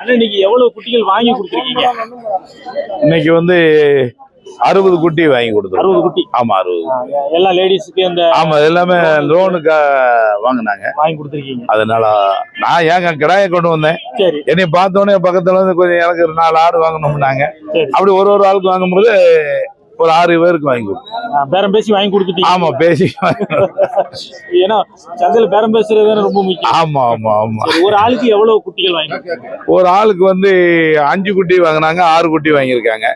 அண்ணா இன்னைக்கு எவ்வளவு குட்டிகள் வாங்கி கொடுத்துருக்கீங்க? இன்னைக்கு வந்து அறுபது குட்டி வாங்கி கொடுத்தோம் அறுபது குட்டி? ஆமா அறுபது எல்லா லேடிஸுக்கு இந்த ஆமா எல்லாமே லோனுக்கு வாங்கினாங்க. வாங்கி கொடுத்துருக்கீங்க. அதனால நான் ஏங்க கிடாயை கொண்டு வந்தேன். சரி. என்னை பார்த்தோன்னே பக்கத்துல வந்து கொஞ்சம் எனக்கு ஒரு நாலு ஆடு வாங்கணும்னாங்க. அப்படி ஒரு ஒரு ஆளுக்கு வாங்கும்போது ஒரு ஆறு பேருக்கு வாங்கி கொடுத்தோம். பேரம் பேசி வாங்கி கொடுத்துட்டீங்க. ஆமா பேசி. ஏன்னா சந்தையில பேரம் பேசுறது ரொம்ப முக்கியம். ஆமா ஆமா ஆமா. ஒரு ஆளுக்கு எவ்வளவு குட்டிகள் வாங்கி? ஒரு ஆளுக்கு வந்து அஞ்சு குட்டி வாங்கினாங்க ஆறு குட்டி வாங்கியிருக்காங்க.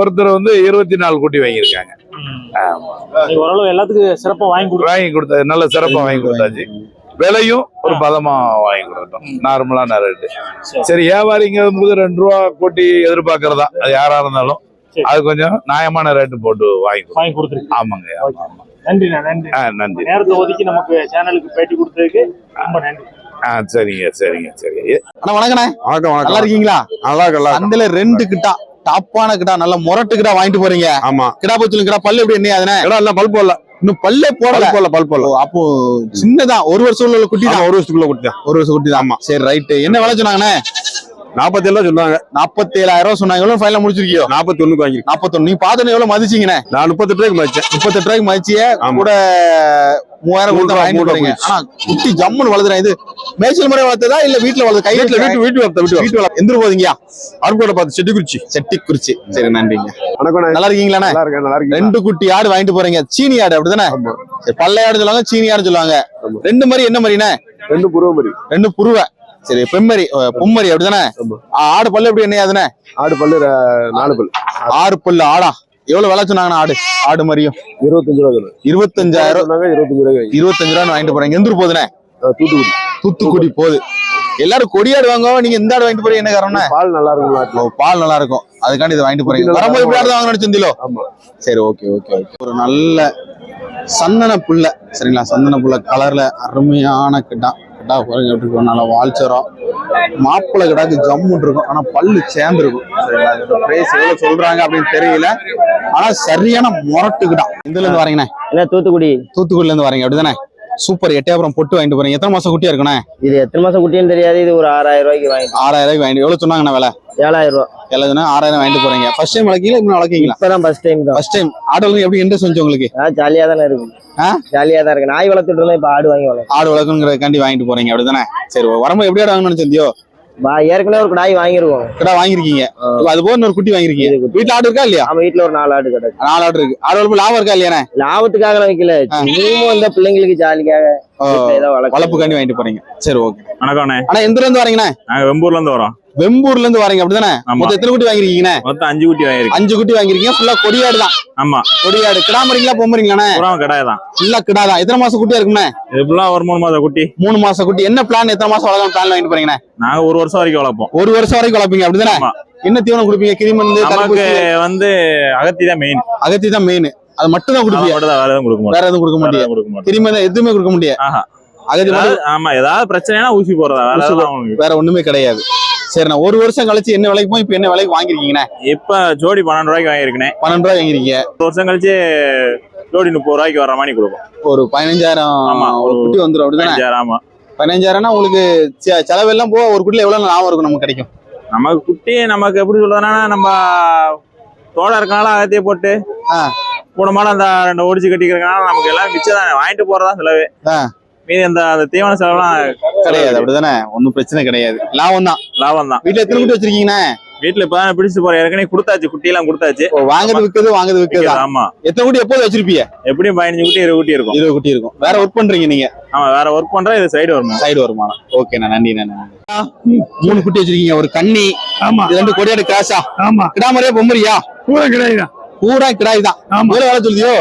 ஒருத்தர் வந்து இருபத்தி நாலு குட்டி வாங்கியிருக்காங்க. ஓரளவு எல்லாத்துக்கும் சிறப்பா வாங்கி கொடுத்தோம் வாங்கி கொடுத்தாச்சு நல்ல சிறப்பா வாங்கி கொடுத்தாச்சு. விலையும் ஒரு பதமா வாங்கி கொடுத்தோம். நார்மலான ரேட்டு சரி. சரி வியாபாரிங்க போது ரெண்டு ரூபா கொட்டி எதிர்பார்க்கறதா? அது யாரா இருந்தாலும். அது கொஞ்சம் நியாயமான ரேட்டு போட்டு வாங்கி வாங்கி கொடுத்துருக்கீங்க ஆமாங்க ஆமா, ஆமா. நன்றிண்ணா நன்றி. ஆ நன்றி. நேரத்தை ஒதுக்கி நமக்கு சேனலுக்கு பேட்டி கொடுத்ததுக்கு ரொம்ப நன்றி. ஆ சரிங்க சரிங்க சரிங்க. அண்ணா வணக்கண்ணே. வணக்கம் வணக்கம். இருக்கீங்களா நல்லா இருக்கு நல்லா இருக்கு. சந்தையில ரெண்டு கிட்டா டாப்பான கிட்டா நல்ல முரட்டு கிட்டா வாங்கிட்டு போறீங்க. ஆமா. கிடா பச்சுலும் கிடா பல்லு எப்படி என்ன அதுனே? இடம் இல்ல பல் போடல. இன்னும் பல்லே போடல. பல் போடல பல் போடல. ஓ, அப்போ சின்னதான் ஒரு வருஷம் உள்ள குட்டி தான் ஒரு வருஷத்துக்குள்ள கொடுத்தேன் ஒரு வருஷம் குட்டி தான் ஆமா. சரி ரைட்டு என்ன விலை சொன்னாங்கண்ணே? நாற்பத்தி ஏழு சொன்னாங்க நாற்பத்தி ஏழாயிரம் ரூபாய் சொன்னாங்க. எவ்வளவு ஃபைனல் முடிச்சிருக்கியோ? நாற்பத்தி ஒண்ணுக்கு வாங்கி நாற்பத்தொன்னு நீ பார்த்தோன்னு எவ்வளவு மதிச்சீங்கண்ணே? நான் முப்பத்தெட்டு ரூபாய்க்கு மதிச்சேன். முப்பத்தெட்டு ரூபாய்க்கு மதிச்சிய. கூட மூவாயிரம் கொடுத்து ரூபா, ரூபா போறீங்க. ஆனா குட்டி ஜம்முன்னு வளர்த்துறேன். இது மேய்ச்சல் முறை வளர்த்ததா இல்ல வீட்டுல வளர்த்து கை வீட்டுல வீட்டு வீட்டு வளர்த்த வீட்டு வீட்டு வளர்த்து. எந்திர போதீங்கயா? அருப்போட பார்த்து செட்டி குறிச்சி செட்டி குறிச்சி சரி நன்றிங்க. வணக்கம் நல்லா இருக்கீங்களாண்ணே? நல்லா இருக்கேன் நல்லா இருக்கேன் ரெண்டு குட்டி ஆடு வாங்கிட்டு போறீங்க. சீனி ஆடு அப்படிதானே? ஆமா. சரி, பல்லை ஆடு சொல்லுவாங்க சீனி ஆடு சொல்லுவாங்க. ரெண்டு மாதிரி என்ன மாதிரிண்ணே ரெண்டு புருவமரி ரெண்டு புருவ. சரி பெம்மரி பொம்மரி அப்படிதானே? ஆடு பல்லு எப்படி என்ன அதுனே? ஆடு பல்லு நாலு பல் ஆறு பல்லு ஆடா. எவ்வளவு விலை சொன்னாங்கண்ணா ஆடு? ஆடு மாதிரியும். இருபத்தஞ்சு ரூபா. இருபத்தஞ்சாயிரம் சொன்னாங்க இருபத்தஞ்சு ரூபாய் இருபத்தஞ்சு ரூபாய் வாங்கிட்டு போறீங்க. எந்திரு போகுதுண்ணே? தூத்துக்குடி. தூத்துக்குடி போகுது. எல்லாரும் கொடியாடு வாங்குவோம் நீங்க இந்த ஆடு வாங்கிட்டு போறீங்க. என்ன காரணம்னா பால் நல்லா இருக்கும் பால் நல்லா இருக்கும். அதுக்காண்டி இதை வாங்கிட்டு போறீங்க. வரும்போது இப்படி. ஆடு வாங்க நினைச்சிருந்தீங்களோ சரி ஓகே ஓகே ஓகே. ஒரு நல்ல சந்தன புல்ல. சரிங்களா? சந்தன புல்ல கலர்ல அருமையான கிட்டா. கிட்டா பாருங்க எப்படி இருக்கும். நல்லா வால்ச்சரம் மாப்பிள்ளை கிடாக்கு ஜம்முன்னு இருக்கும். ஆனா பல்லு சேர்ந்துருக்கும். சரிங்களா இதோட பிரைஸ் எவ்வளவு சொல்றாங்க அப்படின்னு தெரியல. ஆனா சரியான முரட்டு கிட்டா இதுல இருந்து வரீங்கண்ணே. என்ன தூத்துக்குடி? தூத்துக்குடில இருந்து வரீங்க. அப்படிதானே? சூப்பர் எட்டயபுரம் பொட்டு வாங்கிட்டு போறீங்க எத்தனை மாசம் குட்டியா இருக்குண்ணே? இது எத்தனை மாசம் குட்டின்னு தெரியாது இது ஒரு ஆறாயிரம் ரூபாய்க்கு வாங்கிட்டு ஆறாயிரம் ரூபாய்க்கு வாங்கிட்டு எவ்வளவு சொன்னாங்கண்ணே விலை? ஏழாயிரம் ரூபா. எல்லாதுன்னா ஆறாயிரம் வாங்கிட்டு போறீங்க. ஃபர்ஸ்ட் டைம் வளர்க்கீங்களா இன்னும் வளர்க்கீங்களா? இப்பதான் ஃபர்ஸ்ட் டைம் தான். ஃபர்ஸ்ட் டைம் ஆடலுக்கு எப்படி இன்ட்ரெஸ்ட் வந்துச்சு உங்களுக்கு? ஜாலியா தானே இருக்கும்? ஜாலியா தான் இருக்கு. நாய் வளர்த்துட்டு இப்ப ஆடு வாங்கி வளர்க்கும் ஆடு வளர்க்கணுங்கிறதுக்காண்டி வாங்கிட்டு போறீங்க அப்படிதானே? சரி வரும்போது எப்படி ஆடு வாங்கணும்னு வா ஏற்கனவே ஒரு நாய் வாங்கிருக்கோம் கிடா வாங்கிருக்கீங்க அது போக இன்னொரு குட்டி வாங்கிருக்கீங்க. வீட்டுல ஆடு இருக்கா இல்லையா? நம்ம வீட்டுல ஒரு நாலு ஆடு கிடக்கு. நாலு ஆடு இருக்கு. ஆடு வளர்ப்பு லாபம் இருக்கா இல்லையாண்ணே? லாபத்துக்காக வைக்கல. சும்மா இந்த பிள்ளைங்களுக்கு ஜாலிக்காக வளர்க்க வளர்ப்புக்காண்டி வாங்கிட்டு போறீங்க. சரி ஓகே. வணக்கம்ண்ணே. ஆனா எந்த இருந்து வரீங்கண்ணே? நாங்க வெம்பூர்ல இருந்து வரோம். வெம்பூர்ல இருந்து வரீங்க அப்படிதானே? மொத்தம் எத்தனை குட்டி வாங்கிருக்கீங்கண்ணே? மொத்தம் அஞ்சு குட்டி வாங்கியிருக்கு அஞ்சு குட்டி வாங்கிருக்கீங்க ஃபுல்லா கொடியாடு தான். ஆமா. கொடியாடு. கிடா மறீங்களா பொம்மறீங்களாண்ணே? பூரா கடாய் தான். ஃபுல்லா கிடா தான். எத்தனை மாசம் குட்டியா இருக்குண்ணே இது ஃபுல்லா ஒரு மூணு மாதம் குட்டி. மூணு மாசம் குட்டி. என்ன பிளான் எத்தனை மாசம் வளர்க்கணும் பிளான் வாங்கிட்டு போறீங்கண்ணே? நாங்க ஒரு வருஷம் வரைக்கும் வளர்ப்போம். ஒரு வருஷம் வரைக்கும் வளர்ப்பீங்க அப்படிதானே. என்ன தீவனம் கொடுப்பீங்க? கிரிமருந்து நமக்கு வந்து அகத்தி தான் மெயின் அகத்தி தான் மெயின் அது மட்டும் தான் கொடுப்பீங்க? வேற எதுவும் கொடுக்க மாட்டோம். வேற எதுவும் கொடுக்க வேற முடியாது எதுவும் கொடுக்க முடியாது. ஆமா ஏதாவது பிரச்சனைனா ஊசி அவங்களுக்கு. வேற ஒண்ணுமே கிடையாது. சரிண்ணா ஒரு வருஷம் கழிச்சு என்ன விலைக்கு போய் இப்ப என்ன விலைக்கு வாங்கிருக்கீங்கண்ணே? இப்ப ஜோடி பன்னெண்டு ரூபாய்க்கு வாங்கியிருக்கேன். பன்னெண்டு ரூபாய் வாங்கிருக்கீங்க. ஒரு வருஷம் கழிச்சு ஜோடி முப்பது ரூபாய்க்கு வர மாதிரி கொடுப்போம். ஒரு பதினஞ்சாயிரம் ஆமா, ஒரு குட்டி வந்துடும் அப்படிதானே? ஆமா. பதினஞ்சாயிரம்னா உங்களுக்கு செ- செலவெல்லாம் போக ஒரு குட்டில எவ்வளவு லாபம் இருக்கும் நமக்கு கிடைக்கும்? நமக்கு குட்டி நமக்கு எப்படி சொல்றதுன்னா நம்ம தோட இருக்கனால அகத்திய போட்டு. கூடமாட அந்த ரெண்டு ஒடிச்சு கட்டிக்கிறதுனால நமக்கு எல்லாம் மிச்சம் தான். வாங்கிட்டு போறதா செலவு. மீதி அந்த அந்த தீவன செலவுலாம் கிடையாது அப்படிதானே? ஒன்னும் பிரச்சனை கிடையாது. லாபம் தான். லாபம் தான். வீட்டுல எத்தனை குட்டி வச்சிருக்கீங்கண்ணே? வீட்டுல இப்பதான் பிடிச்சு போறேன். ஏற்கனவே கொடுத்தாச்சு குட்டி எல்லாம் கொடுத்தாச்சு வாங்குறது விற்கிறது வாங்குறது விற்கிறது ஆமா. எத்தனை குட்டி எப்போது வச்சிருப்பீங்க? எப்படியும் பதினஞ்சு குட்டி இருபது குட்டி இருக்கும். இருபது குட்டி இருக்கும். வேற ஒர்க் பண்றீங்க நீங்க? ஆமா வேற ஒர்க் பண்றேன் இது சைடு வருமா சைடு வருமானம் ஓகேண்ணா நன்றி நன்றி மூணு குட்டி வச்சிருக்கீங்க ஒரு கன்னி. ஆமா. இது ரெண்டு கொடியாடு கிராஸா? ஆமா. கிடாமரியா பொம்மரியா? பூரா கிடையாது பூரா கிடாய் தான். ஆமா. வேலை சொல்லியோ?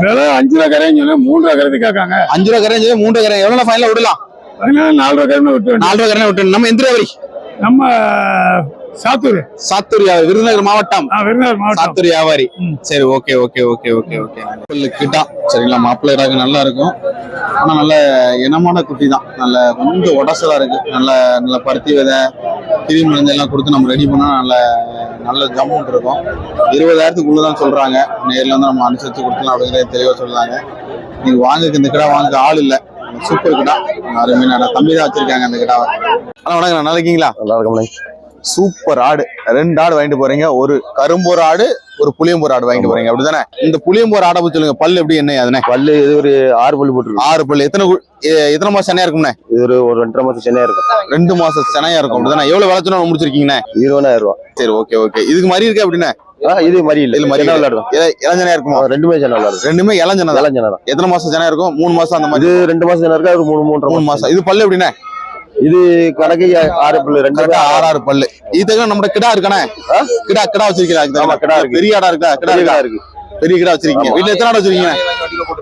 விலை அஞ்சு ரூபா கரைன்னு சொல்லி மூன்று ரூபா கரைக்கு கேட்காங்க. அஞ்சு ரூபா சொல்லி மூன்று கரை எவ்வளவு ஃபைனல விடலாம்? அதனால நாலு ரூபா விட்டு. நாலு ரூபா கரை விட்டு நம்ம எந்த நம்ம சாத்தூர். சாத்தூர் வியாபாரி விருதுநகர் மாவட்டம். விருதுநகர் மாவட்டம். சாத்தூர் வியாபாரி. சரி okay okay okay okay okay. கிட்டா சரிங்களா மாப்பிள்ளை ராகு நல்லா இருக்கும். ஆனா நல்ல இனமான குட்டி தான். நல்ல கொஞ்சம் உடசலா இருக்கு. நல்ல நல்ல பருத்தி விதை கிரி மருந்து எல்லாம் கொடுத்து நம்ம ரெடி பண்ணா நல்ல நல்ல ஜம்முன் இருக்கும். இருபதாயிரத்துக்குள்ள தான் சொல்றாங்க. நேர்ல வந்து நம்ம அனுசரிச்சு கொடுக்கலாம் அப்படிங்கிறத தெளிவா சொல்றாங்க. நீங்க வாங்குக்கு இந்த கிடா வாங்க ஆள் இல்ல. சூப்பர் கிடா. அருமையான தம்பி தான் வச்சிருக்காங்க அந்த கிடாவை. அண்ணா வணக்கம் நல்லா இருக்கீங்களா? நல்லா இருக்கும் சூப்பர் ஆடு. ரெண்டு ஆடு வாங்கிட்டு போறீங்க. ஒரு கரும்போர் ஆடு ஒரு புளியம்போர் ஆடு வாங்கிட்டு போறீங்க. அப்படிதானே? இந்த புளியம்போர் ஆடை பத்தி சொல்லுங்க. பல்லு எப்படி என்ன அதுனே? பல்லு இது ஒரு ஆறு பல்லு போட்டுருக்கு. ஆறு பல்லு. எத்தனை எத்தனை மாசம் சென்னையா இருக்கும்ண்ணே இது ஒரு ஒரு ரெண்டரை மாசம் சென்னையா இருக்கும். ரெண்டு மாசம் சென்னையா இருக்கும். அப்படிதானே? எவ்வளவு விளைச்சணும் முடிச்சிருக்கீங்கண்ணே? இருபதாயிரம் ரூபா. சரி ஓகே ஓகே. இதுக்கு மாதிரி இருக்கு அப்படின்னா இது மாதிரி இல்ல. இது மாதிரி சென்னை விளையாடுவோம் இளஞ்சனையா இருக்குமா? ரெண்டுமே சென்னை விளையாடுவோம் ரெண்டுமே இளஞ்சனை தான் எத்தனை மாசம் சென்னையா இருக்கும்? மூணு மாசம் அந்த மாதிரி ரெண்டு மாசம் சென்னை இருக்கா? ஒரு மூணு மூன்றரை மூணு மாசம். இது பல்லு எப்படின்னா இது கணக்கு ஆறு பல்லு ரெண்டு ஆறு ஆறு பல்லு. இதுக்கு நம்ம கிடா இருக்கானே கிடா கிடா வச்சிருக்கீங்களா? ஆமா, கிடா இருக்கு. பெரிய ஆடா இருக்கா? கிடா கடை இருக்கு. பெரிய கிடா வச்சிருக்கீங்க. வீட்டுல எத்தனை ஆடு வச்சிருக்கீங்க?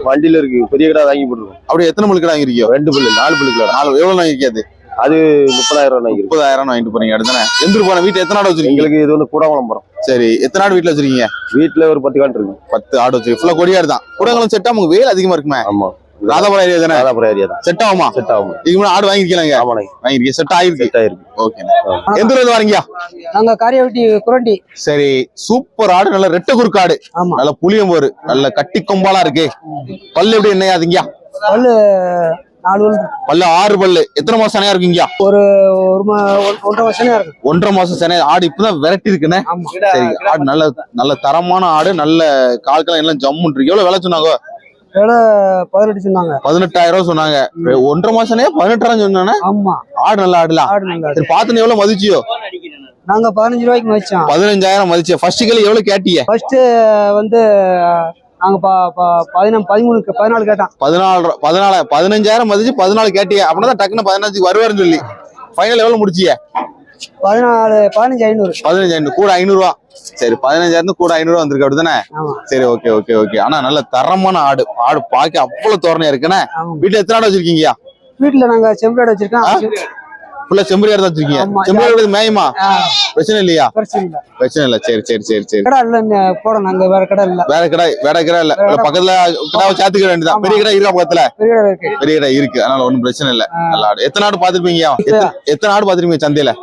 வண்டியில இருக்கு. பெரிய கடை வாங்கி போட்டுருக்கோம். அப்படி எத்தனை மணி கிடா வாங்கிருக்கீங்க ரெண்டு பல்லு நாலு பல்லு கடை. நாலு எவ்வளவு வாங்கிருக்காது அது? முப்பதாயிரம் ரூபாய் முப்பதாயிரம் வாங்கிட்டு போறீங்க அடுத்தானே எந்திரு போன வீட்டுல எத்தனை ஆடு வச்சிருக்கீங்க? எங்களுக்கு இது வந்து கூடங்குளம் போறோம் சரி எத்தனை ஆடு வீட்டுல வச்சிருக்கீங்க? வீட்டுல ஒரு பத்து காட்டு இருக்கு பத்து ஆடு வச்சிருக்கீங்க. ஃபுல்லா கொடியாடு தான். கூடங்களும் செட்டா உங்களுக்கு வெயில் அதிகமா இருக்குமே? ஆமா. ராதாபுரம் ஏரியா தானே? ராதாபுரம் ஏரியா தான். செட் ஆகுமா? செட் ஆகும்? இதுக்கு முன்னாடி ஆடு வாங்கிருக்கீங்க ஆமாண்ணே. வாங்கிருக்கீங்க செட் ஆயிருக்கு செட் ஆயிருக்கு ஓகே எந்த ஊர்ல வாரீங்க? நாங்க காரியவட்டி குரண்டி. சரி சூப்பர் ஆடு நல்ல ரெட்டை குறுக்காடு நல்ல புளியம்போரு நல்ல கட்டி கொம்பாலா இருக்கு. பல்லு எப்படி என்னையாதுங்க பல்லு நாலு பல்லு. பல்லு ஆறு பல்லு. எத்தனை மாசம் சனையா இருக்குங்க ஒரு ஒரு ஒன்றரை வருஷம் இருக்கு. ஒன்றரை மாசம் சனையா ஆடு இப்பதான் விரட்டி இருக்குண்ணே. சரி ஆடு நல்ல நல்ல தரமான ஆடு நல்ல கால்கெல்லாம் எல்லாம் ஜம்முன் இருக்கு. எவ்வளவு விலை சொன்னாங்க? விலை பதினெட்டு சொன்னாங்க பதினெட்டாயிரம் ரூபாய் சொன்னாங்க. ஒன்றரை மாசனே பதினெட்டாயிரம் சொன்னானே? ஆமா. ஆடு நல்ல ஆடுலாம் ஆடு நல்லா சரி பாத்துன்னு எவ்வளவு மதிச்சியோ? நாங்க பதினஞ்சு ரூபாய்க்கு வச்சோம் பதினஞ்சாயிரம் மதிச்சிய? ஃபர்ஸ்ட் கிலோ எவ்வளவு கேட்டிய ஃபர்ஸ்ட் வந்து நாங்க ப- ப- பதினா- பதிமூணுக்கு பதினாலு கேட்டோம். பதினாலு பதினாலு பதினஞ்சாயிரம் மதிச்சு பதினாலு கேட்டிய அப்படின்னா டக்குன்னு பதினஞ்சுக்கு வருவாருன்னு சொல்லி. ஃபைனல் எவ்வளவு முடிச்சிய பதினாலு பதினஞ்சு ஐநூறு. பதினஞ்சாயிரம் கூட ஐநூறு ரூபா சரி பதினஞ்சாயிரம் கூட ஐநூறு வந்திருக்கு அப்படிதானே? சரி ஓகே ஓகே ஓகே ஆனா நல்ல தரமான ஆடு. ஆடு பாக்க அவ்வளவு தோரணையா இருக்குண்ணே வீட்டுல எத்தனை ஆடு வச்சிருக்கீங்க? வீட்டுல நாங்க செம்பராடு வச்சிருக்கோம். ஃபுல்லா செம்பரியாடு தான் வச்சிருக்கீங்க. செம்பரியாடு மேயுமா? பிரச்சனை இல்லையா? பிரச்சனை இல்ல. சரி சரி சரி சரி. கடை இல்ல போட நாங்க. வேற கடை இல்ல. வேற கடை வேற கடை இல்ல. பக்கத்துல கடாவை சேர்த்துக்க வேண்டியதான் பெரிய கடை இருக்கா பக்கத்துல? பெரிய கடை இருக்கு. அதனால ஒண்ணும் பிரச்சனை இல்ல. நல்ல ஆடு. எத்தனை ஆடு பாத்திருப்பீங்க எத்தனை- எத்தனை ஆடு பாத்திருப்பீங்க சந்தையில?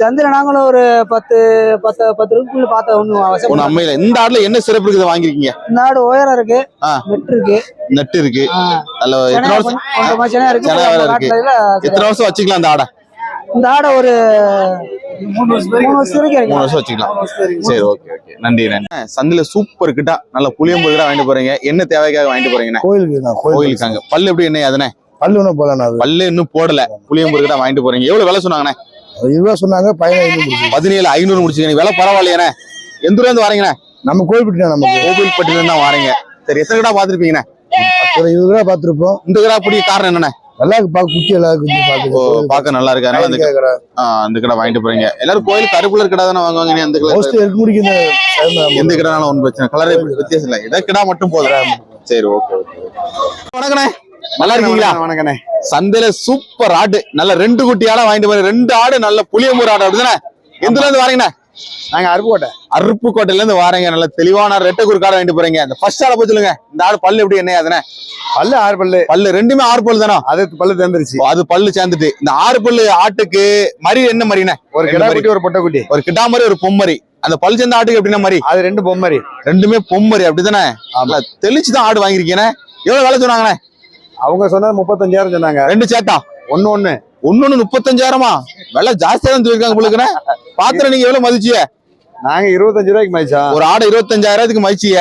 சந்தையில நாங்களும் ஒரு பத்து பத்து பத்து ரூபாய்க்குள்ள பார்த்த ஒண்ணு அம்மையில. இந்த ஆடுல என்ன சிறப்பு இருக்குது வாங்கிருக்கீங்க இந்த ஆடு உயரம் இருக்கு. நெட் இருக்கு. நட்டு இருக்கு. நல்ல எத்தனை வருஷம்? இருக்கு. எத்தனை வருஷம் வச்சுக்கலாம் அந்த ஆடை? இந்த ஆடை ஒரு மூணு வருஷம் வச்சுக்கலாம். சரி ஓகே ஓகே. நன்றி நன்றி. சந்தையில சூப்பர் கிட்டா நல்ல புளியம்பு கிட்ட வாங்கிட்டு போறீங்க. என்ன தேவைக்காக வாங்கிட்டு போறீங்கண்ணே கோயிலுக்கு தான் கோயில் கோயிலுக்காங்க. பல்லு எப்படி என்ன அதுனே பல்லு அது. பல்லு இன்னும் போடல. புளியம்பு கிட்ட வாங்கிட்டு போறீங்க. எவ்வளவு விலை சொன்னாங்கண்ணே? இருபா சொன்னாங்க முடிச்சு. பதினேழு ஐநூறு முடிச்சுக்கணும் விலை பரவாயில்லையாண்ணே. எந்த ஊர்ல இருந்து வரீங்கண்ணே? நம்ம கோயில் நமக்கு கோவில்பட்டில இருந்து தான் வாரீங்க. சரி எத்தனை கிடா பாத்திருப்பீங்கண்ணே ஒரு இருபது ரூபா பார்த்துருப்போம். இந்த கிடா பிடிக்க காரணம் என்னண்ணே? நல்லா இருக்கு குட்டி பார்த்துட்டு பார்க்க நல்லா இருக்கு. அதனால அந்த ஆ, அந்த கடை வாங்கிட்டு போறீங்க. எல்லாரும் கோயில் கருப்புல கடை தானே வாங்குவாங்க அந்த கடை? எந்த கிடானாலும் ஒன்றும் பிரச்சனை கலரே வித்தியாசம் இல்லை. இதை கிடா மட்டும் போதும். சரி ஓகே ஓகே. வணக்கண்ணே. நல்லா இருக்கீங்களா? வணக்கண்ணே சந்தையில சூப்பர் ஆடு. நல்ல ரெண்டு குட்டி ஆடா வாங்கிட்டு போறேன் ரெண்டு ஆடு நல்ல புளியம்பூர் ஆடு அப்படிதானே? எந்த இருந்து வாரீங்கண்ணே? நாங்க அருப்புக்கோட்டை. அருப்புக்கோட்டையில இருந்து வாரீங்க. நல்ல தெளிவான ரெட்டை குறுக்கு ஆடை வாங்கிட்டு போறீங்க. இந்த ஃபர்ஸ்ட் ஆடை போய் சொல்லுங்க. இந்த ஆடு பல்லு எப்படி என்ன அதுனே பல்லு ஆறு பல்லு. பல்லு ரெண்டுமே ஆறு பல்லு தானே? அது பல்லு தேர்ந்துருச்சு அது பல்லு சேர்ந்துட்டு. இந்த ஆறு பல்லு ஆட்டுக்கு மரி என்ன மரிண்ணே ஒரு ரெண்டு கிடா மரி. குட்டி ஒரு பொட்டை குட்டி. ஒரு கிட்டா மாதிரி ஒரு பொம்மரி அந்த பல் சேர்ந்த ஆட்டுக்கு எப்படின்னா மாதிரி அது ரெண்டு பொம்மரி ரெண்டுமே பொம்மரி அப்படிதானே? நல்லா தெளிச்சு தான் ஆடு வாங்கிருக்கீங்க எவ்வளவு வேலை சொன்னாங்கண்ணே? அவங்க சொன்னது முப்பத்தஞ்சாயிரம் சொன்னாங்க. ரெண்டு சேட்டா. ஒண்ணு ஒண்ணு. ஒன்னொன்னு முப்பத்தஞ்சாயிரமா? விலை ஜாஸ்தியா தான் சொல்லிருக்காங்க உங்களுக்கு பாத்திரம் நீங்க எவ்வளவு மதிச்சிய நாங்க இருபத்தஞ்சு ரூபாய்க்கு மதிச்சோம் ஒரு ஆடு இருபத்தஞ்சாயிரத்துக்கு மதிச்சிய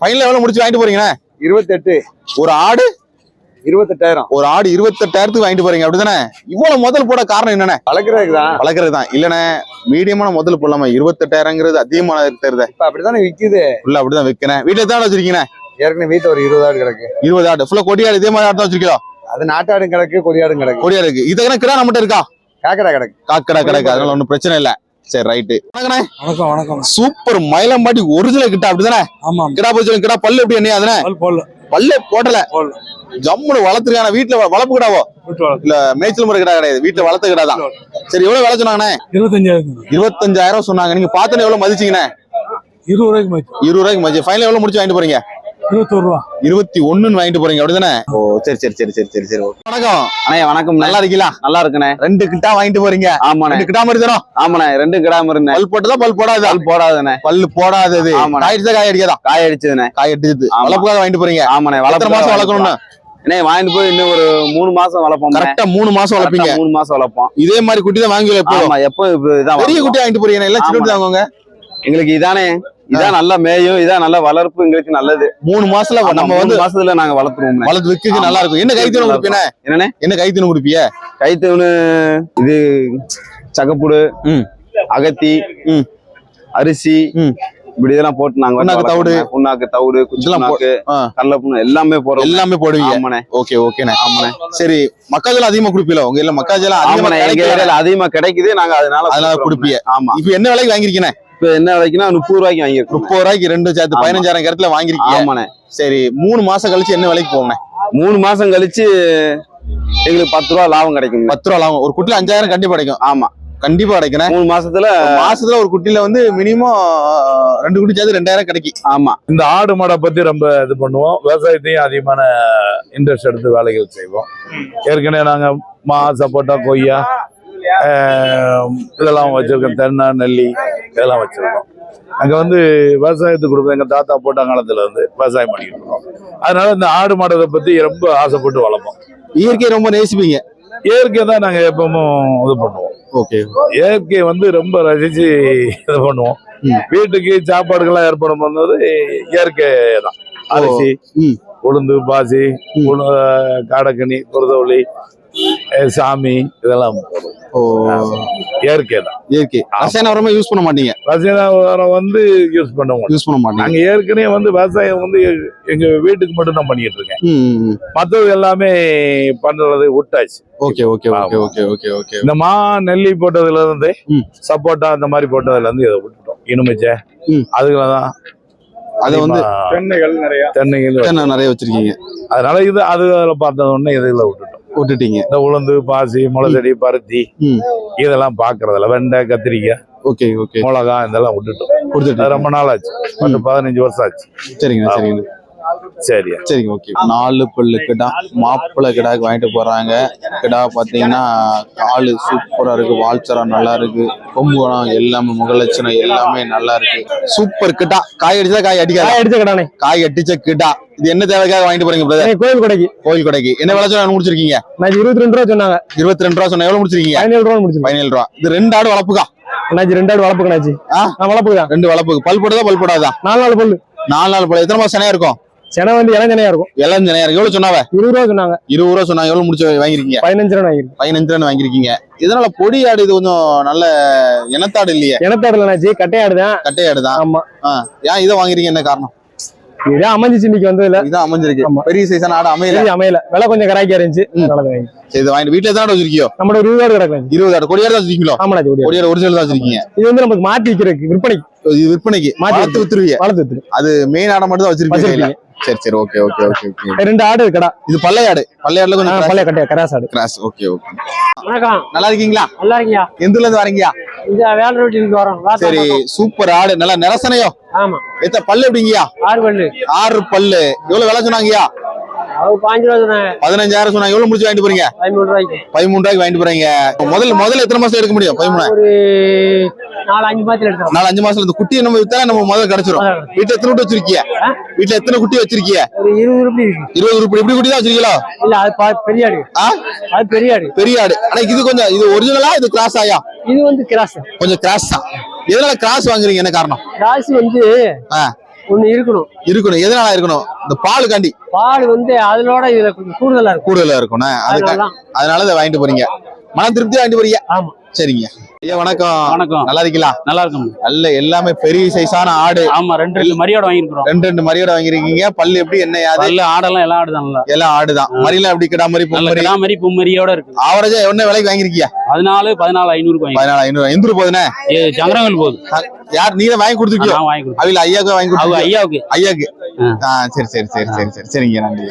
ஃபைனல் எவ்வளவு முடிச்சு வாங்கிட்டு போறீங்கண்ணே. இருபத்தெட்டு. ஒரு ஆடு? இருபத்தெட்டாயிரம். ஒரு ஆடு இருபத்தெட்டாயிரத்துக்கு வாங்கிட்டு போறீங்க. அப்படிதானே? இவ்வளவு முதல் போட காரணம் என்னண்ணே? வளர்க்குறதுக்கு தான் வளர்க்கறது தான் இல்லண்ணே மீடியமான முதல் போடலாமா? இருபத்தெட்டாயிரங்கிறது அதிகமான தெரியுது இப்ப அப்படித்தானே விக்குது. ஃபுல்லா அப்படிதான் வைக்கிறேன் வீட்டுல தான் வச்சிருக்கீங்க ஏற்கனவே வீட்டுல ஒரு இருபது ஆடு கிடக்கு. இருபது ஆடு. ஃபுல்லா கொடியாடு இதே மாதிரி ஆடு தான் வச்சிருக்கோம் அது நாட்டாடும் கிடக்கு கொடியாடும் கிடக்கு. கொடியா இருக்கு. இதுக்கு கிடா நம்மகிட்ட இருக்கா? காக்கடா கிடக்கு. காக்கடா கிடக்கு. அதனால ஒண்ணும் பிரச்சனை இல்ல. சரி ரைட்டு வணக்கம் வணக்கம். சூப்பர் மயிலம்பாட்டி ஒரிஜினல் கிட்ட அப்படிதானே? ஆமாம் கிடா சொல்லுங்க கிடா பல்லு எப்படி என்ன அதுனே? போடல. பல்லே போடல. ஜம்முன்னு வளர்த்துருக்கான? வீட்டுல வளர்ப்பு கிடாவோ? இல்ல மேய்ச்சல் முறை கிடா கிடையாது. வீட்டுல வளர்த்த கிடா தான். சரி எவ்வளவு விலை சொன்னாங்கண்ணே? இருபத்தஞ்சாயிரம் இருபத்தஞ்சாயிரம் சொன்னாங்க. நீங்க பார்த்தோன்னே எவ்வளவு மதிச்சீங்கண்ணே? இருபது ரூபாய்க்கு மதிச்சு இருபது ரூபாய்க்கு மதிச்சு ஃபைனல் எவ்வளவு முடிச்சு வாங்கிட்டு போறீங்க? இருபத்தோரு ரூபா. இருபத்தி ஒண்ணுன்னு வாங்கிட்டு போறீங்க அப்படிதானே? ஓ சரி சரி சரி சரி சரி சரி. வணக்கம். அண்ணே வணக்கம் நல்லா இருக்கீங்களா? நல்லா இருக்குண்ணே ரெண்டு கிட்டா வாங்கிட்டு போறீங்க. ஆமாண்ணே. ரெண்டு கிட்டா மாதிரி தரோம். ஆமாண்ணே ரெண்டு கிடாம இருந்தேன். பல் போட்டதா பல் போடாதா? பல் போடாதுண்ணே. பல்லு போடாதது. ஆமாண்ணே. காய் அடிச்சா காய் அடிக்காதா? காய அடிச்சதுண்ணே. காய் அடிச்சது. ஆமா. வளர்ப்புக்காக வாங்கிட்டு போறீங்க. ஆமாண்ணே எத்தனை மாசம் வளர்க்கணும்னு? ஏன்னா வாங்கிட்டு போய் இன்னும் ஒரு மூணு மாசம் வளர்ப்போம். கரெக்டா மூணு மாசம் வளர்ப்பீங்க. மூணு மாசம் வளர்ப்போம். இதே மாதிரி குட்டி தான் வாங்கி எப்போ ஆமா எப்போ இதான் பெரிய. குட்டி வாங்கிட்டு போறீங்க. எல்லாம் சின்ன குட்டி வாங்குவாங்க. எங்களுக்கு இதானே. இதான் நல்ல மேயும் இதான் நல்ல வளர்ப்பு எங்களுக்கு நல்லது. மூணு மாசத்துல நம்ம வந்து மாசத்துல நாங்க வளர்த்துருவோம் வளர்த்து விற்கிறதுக்கு ஆமா. நல்லா இருக்கும். என்ன கைத்தீவனம் கொடுப்பீங்க என்னண்ணே? என்ன கைத்தீவனம் கொடுப்பீங்க? கைத்தவனு இது சக்கப்புடு ம். அகத்தி ம். அரிசி ம். இப்படி இதெல்லாம் போட்டு நாங்க புண்ணாக்கு, தவிடு. குச்சி இதெல்லாம் போ- புண்ணாக்கு ஆ. கடலை புண்ணு எல்லாமே போறோம் எல்லாமே போடுவீங்க? ஆமாண்ணே. ஓகே ஓகேண்ணே. சரி மக்காஜலம் அதிகமா குடுப்பீல உங்க இல்ல மக்காஜலம் அதிகமா ஆமாண்ணே எங்க. ஏரியால அதிகமா கிடைக்குது. நாங்க அதனால அதனால. குடுப்பீங்க. ஆமா. இப்ப என்ன விலைக்கு வாங்கிருக்கீங்க இப்ப என்ன விலைக்குன்னா முப்பது ரூபாய்க்கு வாங்கியிருக்கோம். முப்பது ரூபாய்க்கு ரெண்டு சேர்த்து. பதினஞ்சாயிரம் கருத்துல வாங்கிருக்கீங்க ஆமாண்ணே. சரி மூணு மாசம் கழிச்சு என்ன விலைக்கு போகணும் மூணு மாசம் கழிச்சு எங்களுக்கு பத்து ரூபா லாபம் கிடைக்கும் பத்து ரூபா ஆகும் ஒரு குட்டில அஞ்சாயிரம் கண்டிப்பா கிடைக்கும். ஆமா. கண்டிப்பா கிடைக்கணும் மூணு மாசத்துல மாசத்துல ஒரு குட்டில வந்து மினிமம் ரெண்டு குட்டி சேர்த்து ரெண்டாயிரம் கிடைக்கும். ஆமா. இந்த ஆடு மாடை பத்தி ரொம்ப இது பண்ணுவோம். விவசாயத்தையும் அதிகமான இன்ட்ரெஸ்ட் எடுத்து வேலைகள் செய்வோம். ஏற்கனவே நாங்க மா சப்போட்டா கொய்யா இதெல்லாம் வச்சிருக்கோம் தென்னை நெல்லி இதெல்லாம் வச்சிருக்கோம். அங்க வந்து விவசாயத்துக்கு கொடுப்போம் எங்க தாத்தா போட்ட காலத்துல இருந்து விவசாயம் பண்ணிட்டு இருக்கோம். அதனால இந்த ஆடு மாடை பத்தி ரொம்ப ஆசைப்பட்டு வளர்ப்போம். இயற்கையை ரொம்ப நேசிப்பீங்க. இயற்கை தான் நாங்க எப்பவும் இது பண்ணுவோம். ஓகே. இயற்கை வந்து ரொம்ப ரசிச்சு இது பண்ணுவோம். வீட்டுக்கு சாப்பாடுகள்லாம் ஏற்படும் போது இயற்கை தான். அரிசி. உளுந்து பாசி காடக்கனி குருதவளி சாமி இதெல்லாம் போடுவோம். ஓ. இயற்கை தான் இயற்கை. ரசாயன உரமா யூஸ் பண்ண மாட்டீங்க. ரசாயன உரம் வந்து யூஸ் பண்ண மாட்டோம். யூஸ் பண்ண மாட்டீங்க. நாங்க ஏற்கனவே வந்து விவசாயம் வந்து எங்க வீட்டுக்கு மட்டும் தான் பண்ணிட்டு இருக்கேன். ம் மத்தது எல்லாமே பண்றது விட்டாச்சு. Okay okay okay okay okay okay. இந்த மா நெல்லி போட்டதுல இருந்து ம். சப்போட்டா அந்த மாதிரி போட்டதுல இருந்து இதை விட்டுட்டோம். இனுமிச்சை ம். அதுல தான் அதை வந்து தென்னைகள் நிறைய. தென்னைகள் என்ன நிறைய வச்சிருக்கீங்க. அதனால இது அது அதில் பார்த்தது உடனே இதுல விட்டுட்டோம். விட்டுட்டீங்க. இந்த உளுந்து பாசி முளைச்செடி பருத்தி. இதெல்லாம் பாக்குறதுல வெண்டை கத்திரிக்காய் ஓகே ஓகே. மிளகா இதெல்லாம் விட்டுட்டோம். ரொம்ப நாள் ஆச்சு பத்து பதினஞ்சு வருஷம் ஆச்சு. சரிங்க சரிங்க சரி சரிங்க ஓகே. நாலு பல்லு கிடா மாப்பிள்ளை கிடாக்கு வாங்கிட்டு போறாங்க. கிடா பாத்தீங்கன்னா காலு சூப்பரா இருக்கு வால்சரம் நல்லா இருக்கு கொம்புணம் எல்லாமே முகலட்சணம் எல்லாமே நல்லா இருக்கு. சூப்பர் கிட்டா காய் அடிச்சா காய் அடிக்காத? அடிச்ச கடானே. காய் அடிச்ச கிட்டா இது என்ன தேவைக்காக வாங்கிட்டு போறீங்க பிரதர் கோயில் கொடைக்கு. கோயில் கடைக்கு. என்ன விலை சொன்னா முடிச்சிருக்கீங்க? நான் இருபத்தி ரெண்டு ரூபா சொன்னாங்க. இருபத்தி ரெண்டு ரூபா சொன்னா எவ்வளவு முடிச்சிருக்கீங்க? பதினேழு ரூபா முடிச்சு பதினேழு ரூபா. இது ரெண்டு ஆடு வளர்ப்புக்கா? அண்ணாச்சி ரெண்டு ஆடு வளர்ப்பு கண்ணாச்சி ஆ? நான் வளர்ப்பு தான் ரெண்டு வளர்ப்புக்கு. பல் போடுதா பல் போடாதா? நாலு நாலு பல்லு. நாலு நாள் பல் எத்தனை மாசம் சனையா இருக்கும்? சென வந்து இளஞ்சனையா இருக்கும். எல்லாம் சனையா இருக்கு எவ்வளவு சொன்னாவ? இருபது ரூபா சொன்னாங்க. இருபது ரூபா சொன்னாங்க. எவ்வளவு முடிச்சு வாங்கிருக்கீங்க? பதினஞ்சு ரூபா வாங்கிருக்கு பதினஞ்சு ரூபா வாங்கிருக்கீங்க இதனால பொடி ஆடு இது கொஞ்சம் நல்ல இனத்தாடு இல்லையே? எனத்தாடு அண்ணாச்சி கட்டையாடு தான். கட்டையாடு தான். ஆமா. ஏன் இதை வாங்குறீங்க என்ன காரணம்? இதே அமைஞ்சிச்சு இன்னைக்கு வந்து இல்ல இதான் அமைஞ்சிருக்கு. ஆமா. பெரிய சைஸான ஆடு அமையல. அமையல. விலை கொஞ்சம் கராக்கியா இருந்துச்சு. வாங்கி இதை வாங்கிட்டு வீட்டுல தான் வச்சிருக்கியோ? நம்மளோட ஒரு இருபது ஆடு கிடக்கு இருபது ஆடு. கொடியாடு தான் வச்சிருக்கீங்களோ? ஒரு கொடியாடு ஒரிஜினல் தான் வச்சிருக்கீங்க. இது வந்து நமக்கு மாத்தி விற்கிறதுக்கு விற்பனைக்கு. இது விற்பனைக்கு. மாத்தி வித்துருவீங்க வளர்த்து அது மெயின் ஆடை மட்டும் தான். வச்சிருக்கீங்க. சரி சரி ஓகே ஓகே ஓகே ஓகே ரெண்டு ஆடு கடா இது பள்ளையாடு பள்ளையாடுல கொஞ்சம் பழைய கட்டையா கராஸ் ஆடு. கிராஸ் ஓகே ஓகே வணக்கம். நல்லா இருக்கீங்களா? நல்லா இருக்கீங்க எந்த ஊர்ல இருந்து வரீங்க? இந்த வேலை வீட்டுக்கு வரோம். சரி சூப்பர் ஆடு. நல்லா நிலசனையோ? ஆமா. எத்த பல்லு எப்படிங்கயா ஆறு பல்லு. ஆறு பல்லு. எவ்வளவு விலை சொன்னாங்கய்யா? அவங்க பாஞ்சு ரூபா சொன்னாங்க. பதினஞ்சாயிரம் சொன்னாங்க. எவ்வளவு முடிச்சு வாங்கிட்டு போறீங்க? பதிமூணு ரூபாய்க்கு. பதிமூணு ரூபாய்க்கு வாங்கிட்டு போறீங்க. முதல்ல முதல்ல எத்தனை மாசம் எடுக்க முடியும்? பதிமூணு. ஒரு நாலு அஞ்சு மாசத்துல எடுத்துறோம் நாலு அஞ்சு மாசத்துல இந்த குட்டியை நம்ம வித்தா நம்ம முதல்ல கிடைச்சிரும். வீட்டுல எத்தனை குட்டி வச்சிருக்கீங்க வீட்டுல எத்தனை குட்டி வச்சிருக்கீங்க ஒரு இருபது ரூபாய் இருக்கு. இருபது ரூபாய் இப்படி குட்டி தான் வச்சிருக்கீங்களா? இல்ல அது பெரிய ஆடு? அது பெரிய ஆடு. பெரிய ஆடு. ஆனா இது கொஞ்சம் இது ஒரிஜினலா இது கிராஸ் ஆயா? இது வந்து கிராஸ் கொஞ்சம் கிராஸ் தான் எதனால கிராஸ் வாங்குறீங்க? என்ன காரணம்? கிராஸ் வந்து. ஒண்ணு இருக்கணும். இருக்கணும். எதனால இருக்கணும்? இந்த பால் காண்டி பால் வந்து அதனோட இதுல கொஞ்சம் கூடுதலா இருக்கும். கூடுதலா இருக்கணும் அதுக்கு. அதனால இதை வாங்கிட்டு போறீங்க. மன திருப்தியா வாங்கிட்டு போறீங்க? ஆமா. சரிங்க. ஐயா வணக்கம். வணக்கம். நல்லா இருக்கீங்களா? நல்லா இருக்கும். நல்ல எல்லாமே பெரிய சைஸான ஆடு. ஆமா ரெண்டு ரெண்டு மரியாதை வாங்கிருக்கிறோம் ரெண்டு ரெண்டு மரியோட வாங்கிருக்கீங்க பல்லு எப்படி என்ன யாது? நல்ல ஆடெல்லாம் எல்லா ஆடுதான் நல்லா. எல்லாம் ஆடுதான். மரியெல்லாம் எப்படி கிடா மாதிரி பொம்மரி கிடா மாதிரி பொம்மரியோட இருக்கு. ஆவரேஜா என்ன விலைக்கு வாங்கிருக்கீங்க பதினாலு பதினாலு வாங்கி பதினாலு ஐநூறு. எந்த ஊர் போகுதுண்ணே? சங்கரங்கல் போகுது. யார் நீங்க வாங்கி கொடுத்துருக்கியோ? நான் வாங்கி கொடுத்தேன். அவில ஐயாவுக்கு வாங்கி கொடுத்துருக்கீங்க ஐயாவுக்கு. ஐயாக்கு ஆ சரி சரி சரி சரி சரி. சரிங்க நன்றி.